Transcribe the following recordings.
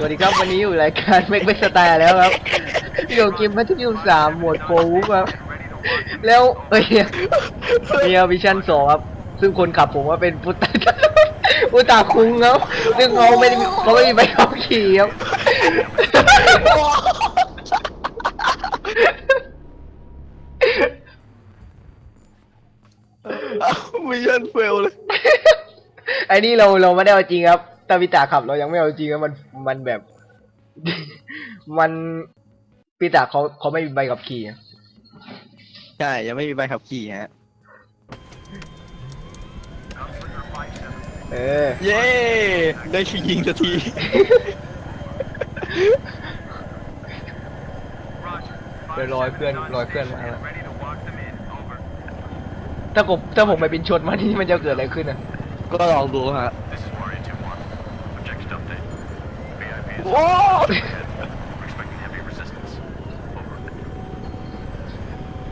สวัสดีครับ วันนี้อยู่รายการ Make Best Style แล้วครับอยู่เกมพัทยูสามหมวดโปรวุครับ แล้วเอ้ยเฮียวิชั่นสองครับ ซึ่งคนขับผมว่าเป็นพุตตาพุตตาคุงครับซึ่งเขาไม่เขาไม่มีใบขับขี่ครับ มิชชั่นเฟลเลย ไอ้นี่เราเราไม่ได้เอาจริงครับตาพิตาขับเรายังไม่เอาจริงครับมันมันแบบ มันพิตาเขาเขาไม่มีใบขับขี่อะใช่ ยังไม่มีใบขับขี่ฮะ เออ เย้ ได้ชิงยิงสักที เดี๋ยวรอยเพื่อนรอยเพื่อนมาแล้ว ถ้าผมถ้าผมไปเป็นชนมาที่มันจะเกิดอะไรขึ้นอะก็ลองดูฮะ This is Warrior 2-1. Objective update. VIP is โอ้ ahead. We're expecting heavy resistance. Over.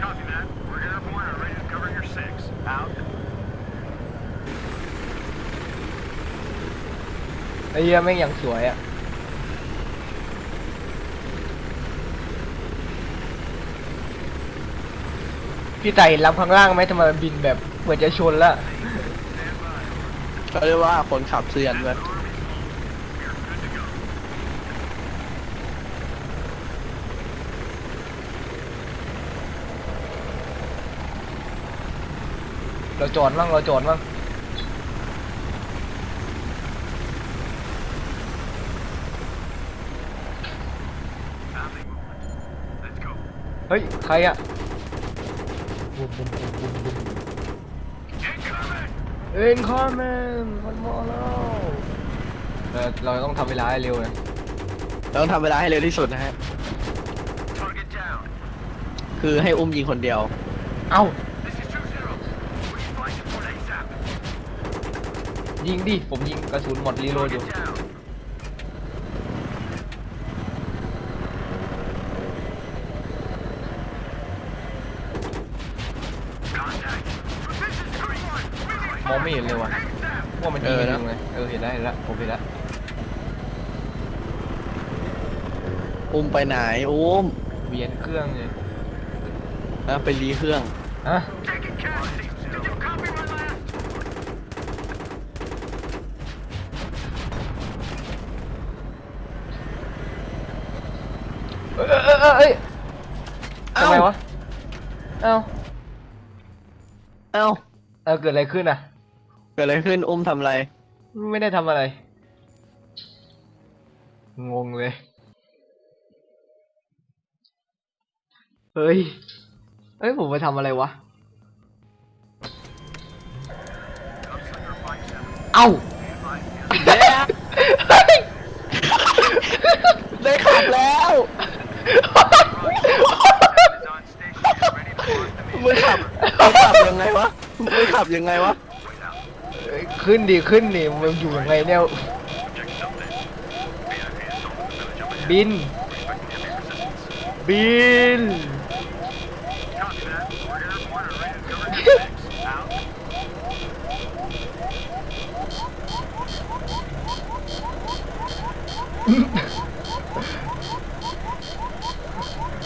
Copy that. We're airborne and ready to cover your six. Out. ไอ้เหี้ยแม่งอย่างสวยอะ พี่ไต่เห็นลำข้างล่างไหมทำไมมันบินแบบเหมือนจะชนละก็เรียกว่าคนขับเซียนเลยเราจอดมั่งเราจอดมั่งเฮ้ย ใครอะบุมบุมบุมบุมบุม เอ็นคอร์แมนมันมาแล้วเราเราต้องทำเวลาให้เร็วนะเราต้องทำเวลาให้เร็วที่สุดนะฮะ Target down. คือให้อุ้มยิงคนเดียว เอ้า This is 2-0. We need flight support ASAP. ยิงดิ ผมยิงกระสุนหมดรีโหลดอยู่ Target down. มองไม่เห็นเลยว่ะว่ามันยิงเออกันนะยังไงเออเห็นแล้วเห็นแล้วผมเห็นแล้วอุ้มไปไหนอุ้มเวียนเครื่องเลยแล้วไปรีเครื่องฮะ Taking casualties. Did you copy my last? เอยเอยเอยเอยเอ้ยเอ้าทำไมวะเอ้าเอ้า เออเกิดอะไรขึ้นอะ เกิดอะไรขึ้นอุ้มทำอะไร ไม่ได้ทำอะไร งงเลย เฮ้ย เฮ้ย ผมไปทำอะไรวะ เอ้าเด้ได้ขับแล้ว On station. Ready to launch the มึงขับมึงขับยังไงวะมึงขับยังไงวะเอ้ย ขึ้นดีขึ้นดิมันอยู่ยังไงเนี่ย บิน บิน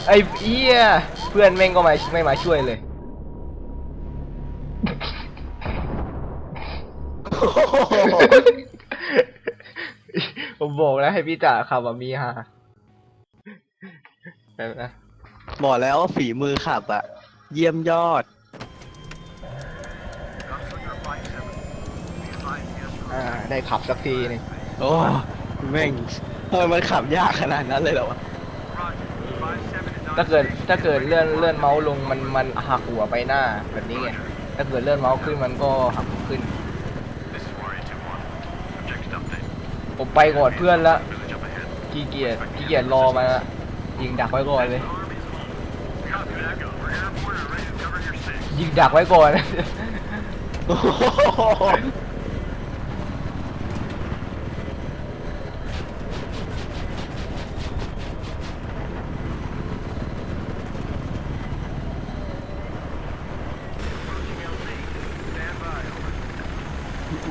ไอ้เอี้ยเพื่อนแม่งก็ไม่ไม่มาช่วยเลย ผมบอกแล้วให้พี่จ่าขับอะมีฮาแบบนะบอกแล้วว่าฝีมือขับอะเยี่ยมยอด อ่า ได้ขับสักทีหนึงโอ้แม่งทำไมมันขับยากขนาดนั้นเลยเหรอวะถ้าเกิดถ้าเกิดเลื่อนเลื่อนเมาส์ลงมันมันหักหัวไปหน้าแบบนี้ไงถ้าเกิดเลื่อนเมาส์ขึ้นมันก็หักหัวขึ้น ผมไปก่อนเพื่อนละกีเกียจขี้เกียจรอมาละยิงดักไว้ก่อนเลย ยิงดักไว้ก่อน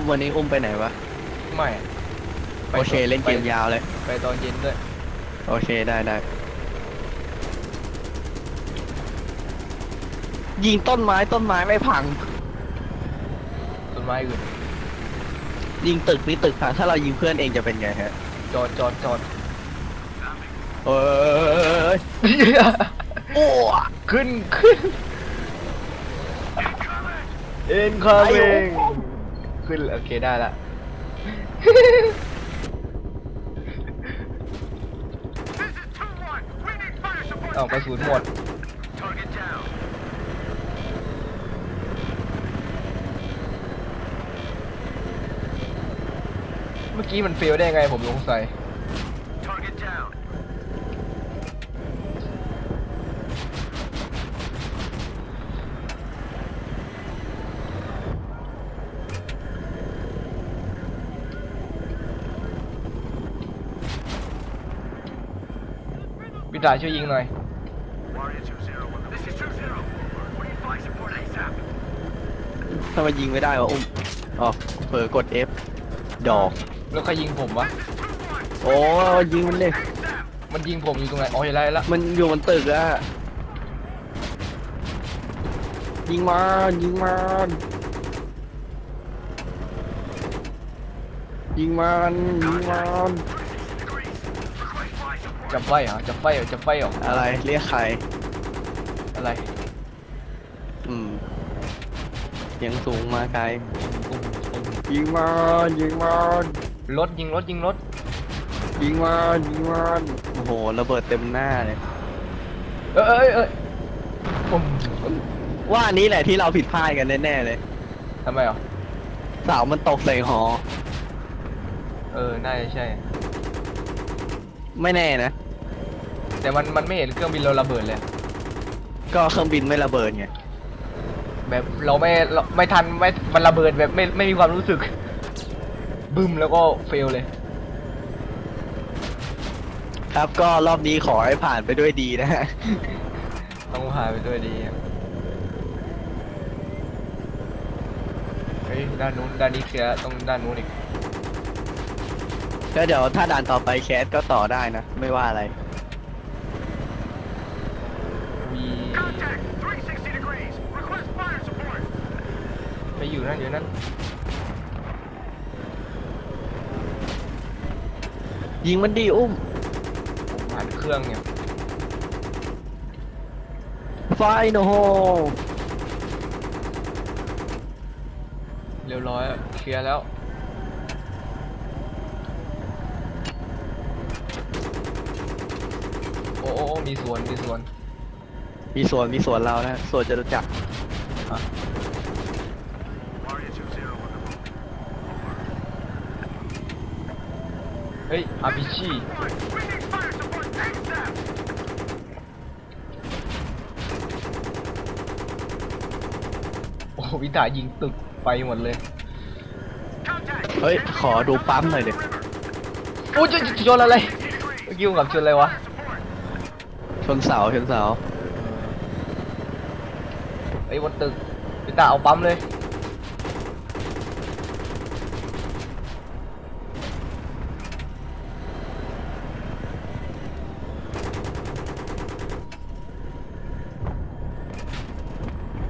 วันนี้อุ้มไปไหนวะ ไม่ ไปโอเคเล่นเกมไปยาวเลย ไปตอนเย็นด้วย โอเคได้ได้ยิงต้นไม้ต้นไม้ไม่พัง ต้นไม้อื่น ยิงตึกนี่ตึกพังถ้าเรายิงเพื่อนเองจะเป็นไงฮะ จอดจอดจอดเอ้ยโอ้ขึ้นขึ้นเอ็นคาเองขึ้นโอเคได้ละ This is 2-1. We need fire support. เอากระสุนหมดเมื่อกี้มันเฟลได้ไงผมสงสัยพี่ตาช่วยยิงหน่อย ทำไมยิงไม่ได้วะอุ้มอ๋อเผลอกด F ดอก แล้วใครยิงผมวะ This is 2-1. โอ้ยิงมันเลย ASAP. มันยิงผมอยู่ตรงไหน อ๋อเห็นแล้วเห็นแล้วมันอยู่บนตึกอะยิงมันยิงมันยิงมันยิงมัน Degrees. Request fire support. จับไฟเหรอจับไฟเหรอจับไฟเหรออะไรเรียกใคร อะไรอืมเสียงสูงมาไกลอุ้มอุ้มยิงมันยิงมันรถยิงรถยิงรถยิงมันยิงมันโอ้โหระเบิดเต็มหน้าเลยเอ้ยเอ้ยเอ้ยอุ้มว่าอันนี้แหละที่เราผิดพลาดกันแน่ๆเลยทำไมอะเสามันตกใส่หอ เออน่าจะใช่ ไม่แน่นะ แต่มันมันไม่เห็นเครื่องบินเราระเบิดเลย ก็เครื่องบินไม่ระเบิดไง แบบเราไม่เราไม่ทันไม่มันระเบิดแบบไม่ไม่มีความรู้สึก บึ้มแล้วก็เฟลเลย ครับก็รอบนี้ขอให้ผ่านไปด้วยดีนะฮะ ต้องพาไปด้วยดีอะเฮ้ยด้านนู้นด้านนี้เคลียร์ต้องด้านนู้นอีก ก็เดี๋ยวถ้าด่านต่อไปแคสก็ต่อได้นะ ไม่ว่าอะไร มี Contact. 360 degrees. Request fire support. ไปอยู่นั่นอยู่นั่นยิงมันดีอุ้ม ผมผ่านเครื่องเนี่ย ไฟโนโฮเรียบร้อยอะเคลียร์แล้ว โอ้โอ้โอ้ มีสวน มีสวน มีสวนมีสวนเรานะสวนจะรู้จักอะ Warrior 2-0 on the move. เฮ้ยอาพิชี One. We need fire support ASAP. โอ้วิตายิงตึกไปหมดเลย Contact. เฮ้ยขอดูปั๊มหน่อยดิโอ้ยจะจะชนอะไร เมื่อกี้ผมกับชนอะไรวะ ชนเสาชนเสาไอ้ยบนตึกวิตาเอาปั๊มเลย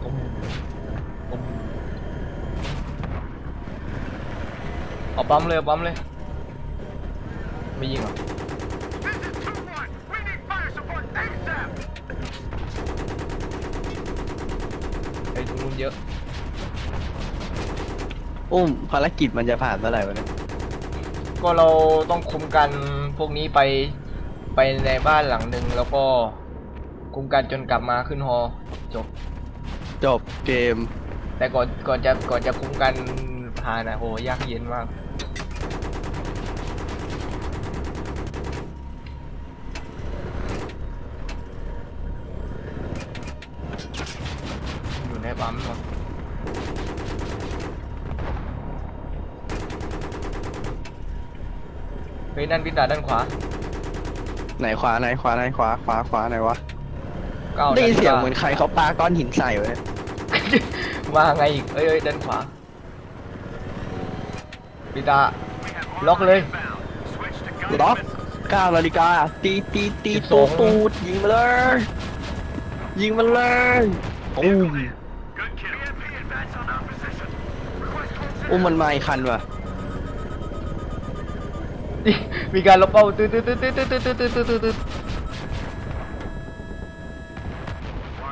ตุ้มตุ้มเอาปั๊มเลยเอาปั๊มเลย ไม่ยิงเหรอ This is 2-1. We need fire support ASAP. ไอ้ตรงนู้นเยอะ อุ้มภารกิจมันจะผ่านเมื่อไหร่วะเนี่ยก็เราต้องคุมกันพวกนี้ไปไปในบ้านหลังหนึ่งแล้วก็คุมกันจนกลับมาขึ้นฮอจบ จบเกม แต่ก่อนก่อนจะก่อนจะคุมกันผ่านนะโหยากเย็นมาก อยู่ในปั๊มเนอะ ฮ้ยนั่นพิตาด้านขวาไหนขวาไหนขวาไหนขวาขวาขวาไหนวะก้าวได้ยินเสียงด้าเหมือนใครเขาปาก้อนหินใส่ไว้มาไงอีกเอ้ยเอ้ยด้านขวาพี่ตาล็อกเลย Switch to ล็อก gun 9นาฬิกาตีตีตีสิบสตูองดตูดยิงมาเลย ยิงมันเลยอุ้ม Good kill. BMP advance on our position. Request close อุ้มมันมาอีกคันว่ะ มีการลบเป้าตืดตืดตืดตืดตืดตืดตืดตืดตืด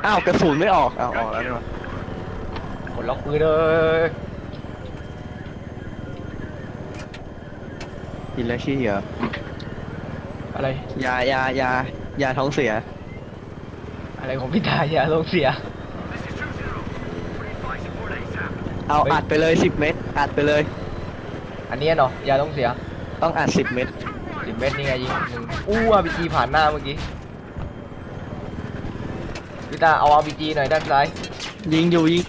อ้าวกระสุนไม่ออกอ้าวออกแล้วนี่หว่ากดล็อกปืนเลยกินแล้วขี้เหรออะไรยายายายาท้องเสีย อะไรของพี่ตาอย่าลงเสีย เอาเฮ้ย อัดไปเลยสิบเม็ดอัดไปเลย อันเนี้ยเนาะอย่าลงเสีย ต้องอัดสิบเม็ด สิบเมตรนี่ไงยิงหนึ่งอู้อาบีจีผ่านหน้าเมื่อกี้พี่ตาเอาอาบีจีหน่อยด้านซ้ายยิงอยู่ยิง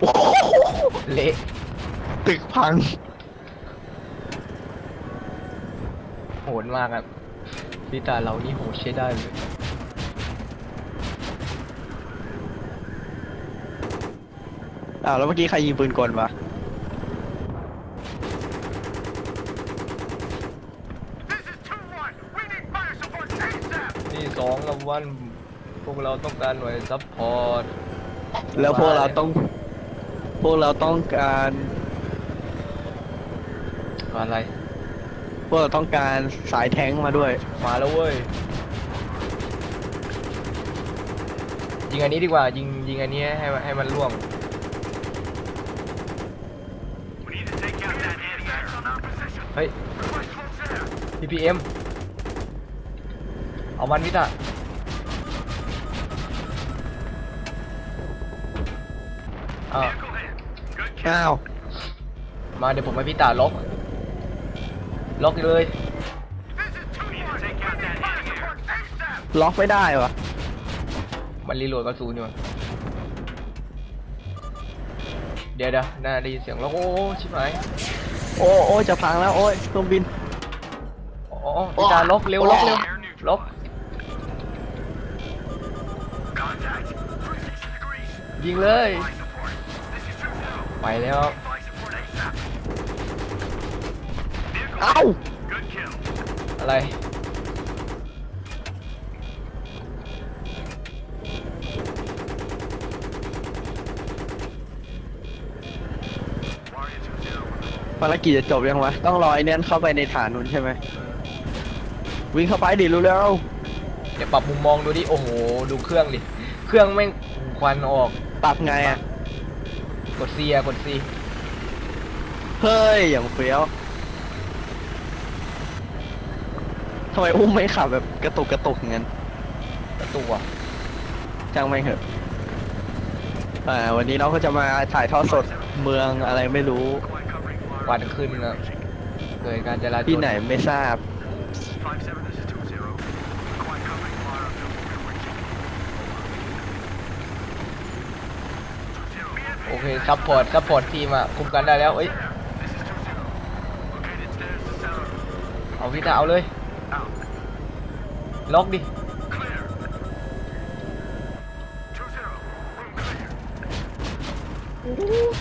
โอ้โหเละตึกพังโหดมากครับพี่ตาเรานี่โหดใช้ได้เลยอ้าวแล้วเมื่อกี้ใครยิงปืนกลวะ This is 2-1. We need fire support ASAP. นี่สองราง วัลพวกเราต้องการหน่วยซัพพอร์ตแล้วพวกเราต้อง พวกเราต้องการ อะไร พวกเราต้องการสายแท้งมาด้วย มาแล้วเว้ย ยิงอันนี้ดีกว่า ยิงยิงอันนี้ให้มันให้มันล่วง We need to take out that anti-air on our position. เฮ้ย Request close air. PPM เอามันพิตา อ้าวมาเดี๋ยวผมให้พี่ตาล็อกล็อกเลย This is 2-1. We need to take out that anti-air. ASAP. ล็อกไม่ได้วะมันรีโหลดกระสุนอยู่เดี๋ยวเดี๋ยวน่าได้ยินเสียงล็อกโอ้โอ้ชิบหายโอ้โอ้จะพังแล้วโอ้ยเครื่องบินอ๋อพี่ตาล็อกเร็วล็อกเร็วล็อก Contact. 360 degrees. ยิงเลย ไปแล้ว Fly support ASAP. Vehicle เอ้า hit. Good kill. อะไร Warrior 2-0. ภารกิจจะจบยังวะ ต้องรอไอ้เนี้ยเข้าไปในฐานนู้นใช่ไหม วิ่งเข้าไปดิเร็วเดี๋ยวปรับมุมมองดูดิ โอ้โห ดูเครื่องดิ เครื่องแม่งควันออกๆปรับไงอะ กด C อะกด C เฮ้ย อย่างเฟี้ยวทำไมอุ้มไม่ขับแบบกระตุกกระตุกอย่างนั้นประตูอะจ้างไม่งเถอะอ่าวันนี้เราก็จะมาถ่ายทอดสดเมืองอะไรไม่รู้ Require covering flyer ควันขึ้นนะเกิดการจราจรที่ไหนไม่ทราบ 5-7, this is 2-0. Require covering flyer on Millville reaching. 2-0. โอเคซัพพอร์ตซัพพอร์ตทีมอะคุมกันได้แล้วเอ้ย This is 2-0. Located stairs to south. เอาพี่ตาเอาเลย Out. ล็อกดิ Clear. 2-0. Room clear.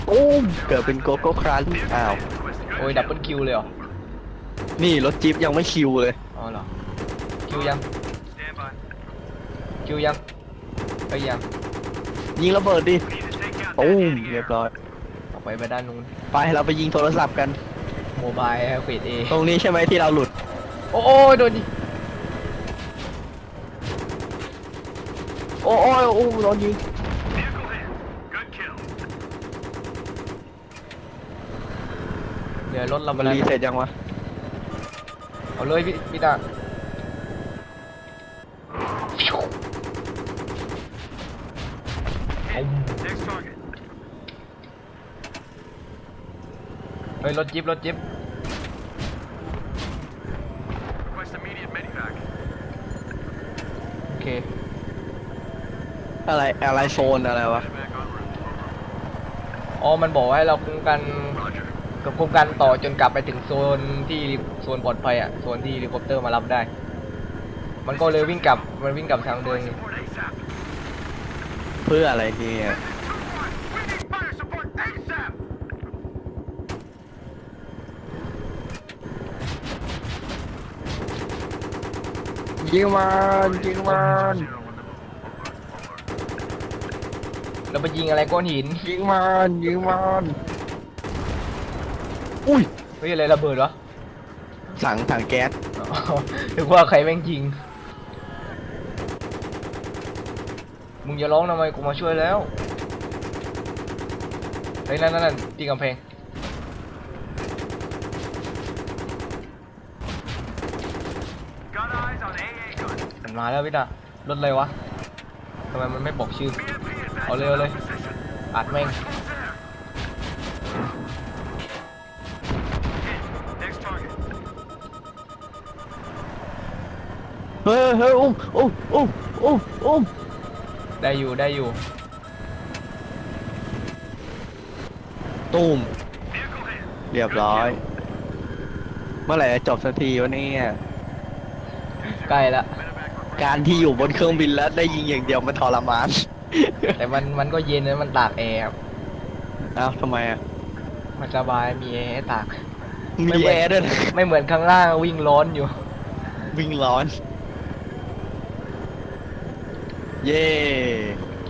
ตูมเกิดเป็นโกโก้ครันอ้าว Requesting โอ้ยดับเบิลคิวเลยเหรอนี่รถจิ๊บยังไม่คิวเลยอ๋อเหรอคิวยัง Stand by. คิวยังไปยังยิงระเบิดดิ We need to take out ตู that ม anti-air. เรียบร้อยออกไปไปด้านนู้นไปเราไปยิงโทรศัพท์กัน โมบายเฟดเอตรงนี้ใช่ไหมที่เราหลุด โอ้โอ้ยโดนยิงโอ้โอ้ยโอ้โดนยิง Vehicle hit. Good kill. เดี๋ยวรถเรามัมานแล้วรีเสร็จยังวะเอาเลยพี่พี่ตาเอา Next target. เฮ้ยรถจิ๊บรถจิ๊บ Request immediate medivac. โอเค อะไรอะไรโซนอะไรวะ Medivac en route. อ๋อ มันบอกว่าให้เราคุมกัน Roger. กับคุมกันต่อจนกลับไปถึงโซนที่โซนปลอดภัยอะ โซนที่เฮลิคอปเตอร์มารับได้ มันก็เลยวิ่งกลับ มันวิ่งกลับทางเดิม Support ASAP. เพื่ออะไรเนี่ย We need fire support ASAP. ยิงมันยิงมันเราไปยิงอะไรก้อนหิน ยิงมันยิงมันอุ้ยเฮ้ยอะไรระเบิดวะถังถังแก๊สอ๋อนึกว่าใครแม่งยิง มึงอย่าร้องทำไมกูมาช่วยแล้วเฮ้ยนั่นนั่นนั่นตีกำแพง มันมาแล้วพี่ตารถอะไรวะทำไมมันไม่บอกชื่อ เอาเลยเอาเลยอัดแม่งเฮ้ยเฮ้ยอุ้มอุ้มอุ้มอุ้มอุ้มได้อยู่ได้อยู่ตูมเรียบร้อย เมื่อไหร่จะจบสักทีวะเนี่ยใกล้ละ การที่อยู่บนเครื่องบินแล้วได้ยิงอย่างเดียวมันทรมาน แต่มันมันก็เย็นนะมันตากแอร์ครับเอ้าทำไมอะ มันสบายมีแอร์ให้ตาก มีไม่เหมือนแอร์ด้วยนะไม่เหมือนข้างล่างวิ่งร้อนอยู่ วิ่งร้อน เย่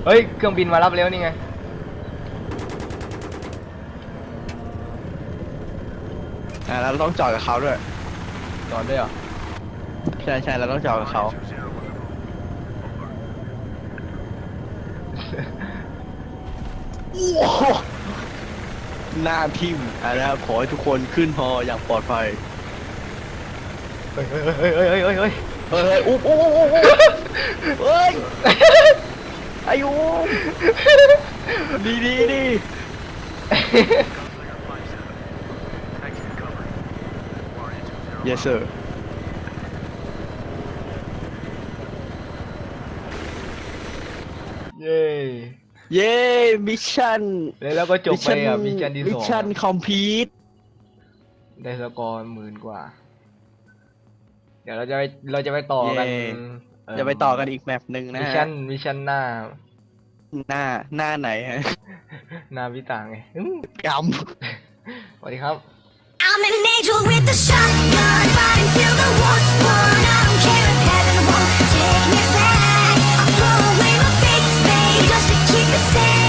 เฮ้ยเครื่องบินมารับแล้วนี่ไง อะแล้วเราต้องจอดกับเขาด้วย จอดด้วยเหรอ ใช่ใช่เราต้องจอดกับเขาโอ้โหหน้าทิมอะนะครับขอให้ทุกคนขึ้นฮออย่างปลอดภัย เฮ้ยเฮ้ยเฮ้ยเฮ้ยเฮ้ยเฮ้ยเฮ้ยอุ๊บอุ๊บอุ๊บอุ๊บอุ๊บเฮ้ยอายุดีดีดี Exit cover. Warrior 2-0. yes sir เย้มิชชั่นแล้วก็จบไปอะมิชชั่นที่สองมิชชั่นคอมพีทได้สกอร์หมื่นกว่า เดี๋ยวเราจะไปเราจะไปต่อกันจะไปต่อกันอีกแมปหนึ่งนะมิชชั่นมิชชั่นหน้า หน้าหน้าไหนฮะหน้าพี่ต่างไงกำสวัสดีครับ I'm an angel with a shotgun, fighting till the war's won. I don't care if heaven won't take me back. say